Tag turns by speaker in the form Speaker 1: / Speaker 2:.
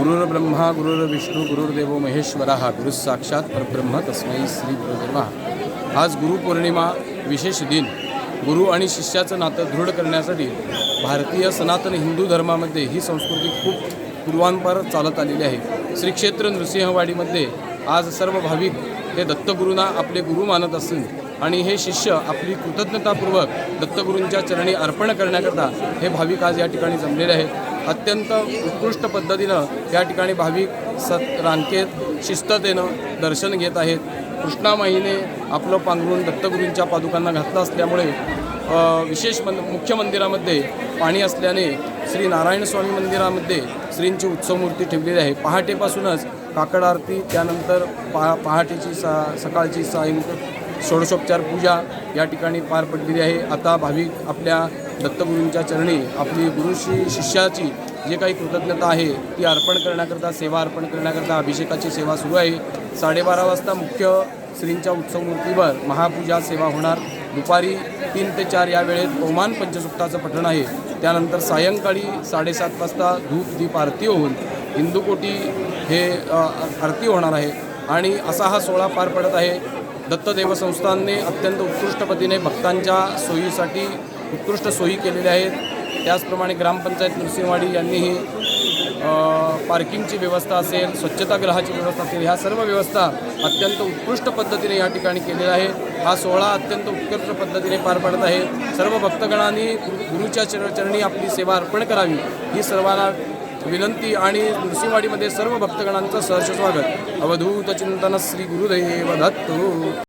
Speaker 1: गुरुर् ब्रह्मा गुरुर् गुरुर्देवो महेश्वरा हा साक्षात परब्रह्म तस्मै श्री गुरुदेवा आज गुरुपौर्णिमा विशेष दिन. गुरु आणि शिष्याचं नातं दृढ करण्यासाठी भारतीय सनातन हिंदू धर्मामध्ये ही संस्कृती खूप पूर्वांपर चालत आलेली आहे. श्री क्षेत्र नृसिंहवाडीमध्ये आज सर्व भाविक हे दत्तगुरूंना आपले गुरु मानत असून आणि हे शिष्य आपली कृतज्ञतापूर्वक दत्तगुरूंच्या चरणी अर्पण करण्याकरता हे भाविक आज या ठिकाणी जमलेले आहेत. अत्यंत उत्कृष्ट पद्धतीनं या ठिकाणी भाविक सत रांकेत शिस्ततेनं दर्शन घेत आहेत. कृष्णामाईने आपलं पांघरून दत्तगुरूंच्या पादुकांना घातलं असल्यामुळे विशेष मन मुख्य मंदिरामध्ये पाणी असल्याने श्री नारायणस्वामी मंदिरामध्ये श्रींची उत्सवमूर्ती ठेवलेली आहे. पहाटेपासूनच काकड आरती त्यानंतर पहा पहाटेची सा सकाळची सायंक षोडशोपचार पूजा या ठिकाणी पार पडलेली आहे. आता भाविक आपल्या दत्तगुरूंच्या चरणी आपली गुरुशी शिष्याची जे काही कृतज्ञता आहे ती अर्पण करण्याकरता सेवा अर्पण करण्याकरता अभिषेकाची सेवा सुरू आहे. साडेबारा वाजता मुख्य श्रींच्या उत्सवमूर्तीवर महापूजा सेवा होणार. दुपारी तीन ते चार या वेळेत ओमान पंचसुक्ताचं पठण आहे. त्यानंतर सायंकाळी साडेसात वाजता धूप दीप आरती होऊन हिंदूकोटी हे आरती होणार आहे. आणि असा हा सोहळा पार पडत आहे. दत्तदेव संस्थानने अत्यंत उत्कृष्ट पद्धतीने भक्तांच्या सोयीसाठी उत्कृष्ट सोयी केलेल्या आहेत. त्याचप्रमाणे ग्रामपंचायत नृसिंहवाडी यांनीही पार्किंगची व्यवस्था असेल स्वच्छतागृहाची व्यवस्था असेल ह्या सर्व व्यवस्था अत्यंत उत्कृष्ट पद्धतीने या ठिकाणी केलेल्या आहे हा सोहळा अत्यंत उत्कृष्ट पद्धतीने पार पडत आहे. सर्व भक्तगणांनी गुरुच्या चरणी आपली सेवा अर्पण करावी. ही सर्वांना विनंती आणि नृसिंहवाडीमध्ये सर्व भक्तगणांचं सहर्ष स्वागत. अवधूत चिंतन श्री गुरुदैव दत्तो.